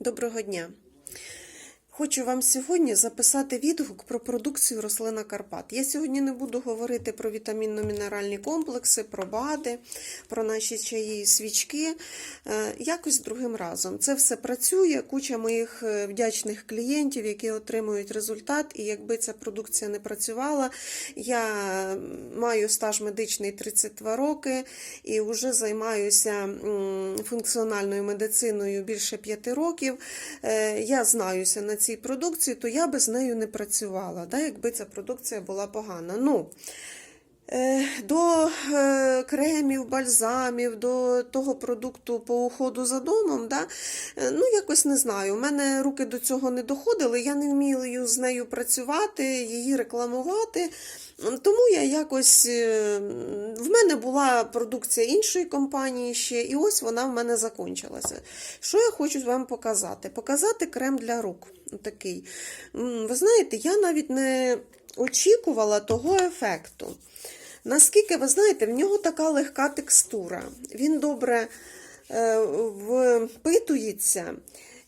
Доброго дня! Хочу вам сьогодні записати відгук про продукцію рослина Карпат. Я сьогодні не буду говорити про вітамінно-мінеральні комплекси, про БАДи, про наші чаї і свічки. Е, Якось другим разом. Це все працює, куча моїх е, вдячних клієнтів, які отримують результат. І якби ця продукція не працювала, я маю стаж медичний 32 роки і вже займаюся функціональною медициною більше 5 років. Е, Я знаюся на цій продукції, то я би з нею не працювала, да, якби ця продукція була погана. Ну, до е, кремів, бальзамів, до того продукту по уходу за домом, да, е, ну якось не знаю. У мене руки до цього не доходили, я не вмію з нею працювати, її рекламувати. Тому я якось е, в мене була продукція іншої компанії ще, і ось вона в мене закінчилася. Що я хочу вам показати? Показати крем для рук. Такий. Ви знаєте, я навіть не очікувала того ефекту. Наскільки, ви знаєте, в нього така легка текстура, він добре е, впитується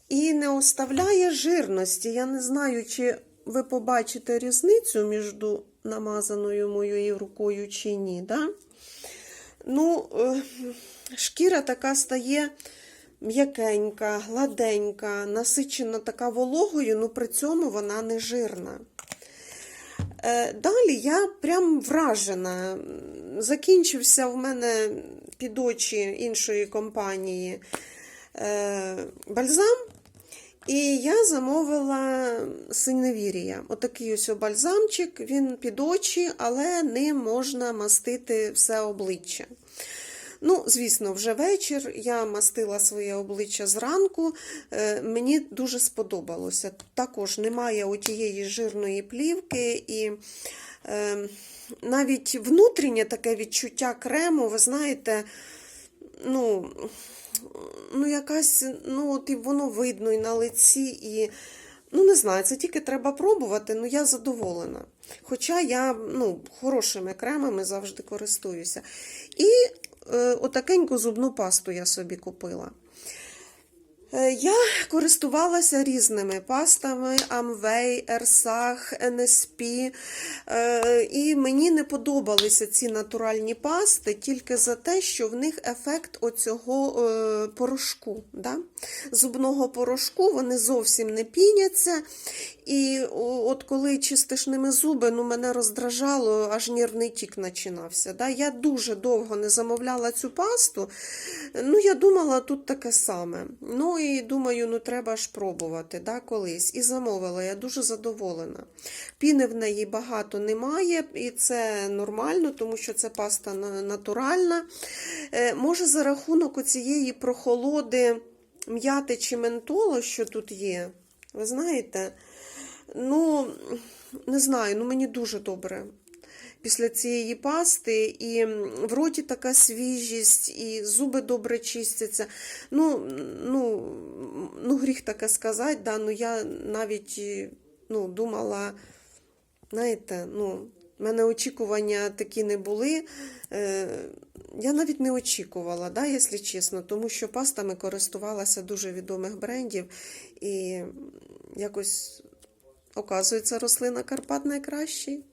і не оставляє жирності. Я не знаю, чи ви побачите різницю між намазаною моєю рукою чи ні. Да? Ну, е, шкіра така стає м'якенька, гладенька, насичена така вологою, ну при цьому вона не жирна. Е, Далі я прям вражена. Закінчився в мене під очі іншої компанії е, бальзам. І я замовила синевірія. Отакий ось бальзамчик, він під очі, але ним можна мастити все обличчя. Ну, звісно, вже вечір. Я мастила своє обличчя зранку. Е, Мені дуже сподобалося. Також немає отієї жирної плівки і. е, Навіть внутрішнє таке відчуття крему, ви знаєте, ну, ну якась, ну, от і воно видно і на лиці, і, ну, не знаю, це тільки треба пробувати, ну я задоволена. Хоча я ну, хорошими кремами завжди користуюся. І отакеньку зубну пасту я собі купила. Е, Я користувалася різними пастами Amway, Ерсах, NSP, е, і мені не подобалися ці натуральні пасти тільки за те, що в них ефект оцього е, порошку. Да? Зубного порошку вони зовсім не піняться. І от коли чистиш ними зуби, ну мене роздражало, аж нервний тік починався. Да? Я дуже довго не замовляла цю пасту. Ну, я думала, тут таке саме. Ну і думаю, ну треба ж пробувати да, колись. І замовила, я дуже задоволена. Піни в неї багато немає, і це нормально, тому що це паста натуральна. Е, Може, за рахунок оцієї прохолоди м'яти чи ментолу, що тут є, ви знаєте, ну, не знаю, ну мені дуже добре після цієї пасти, і в роті така свіжість, і зуби добре чистяться. Ну, ну, ну гріх таке сказати, да, ну я навіть ну, думала, знаєте, ну, в мене очікування такі не були. Е, я навіть не очікувала, да, якщо чесно, тому що пастами користувалася дуже відомих брендів, і якось, оказується, рослина Карпат найкращий.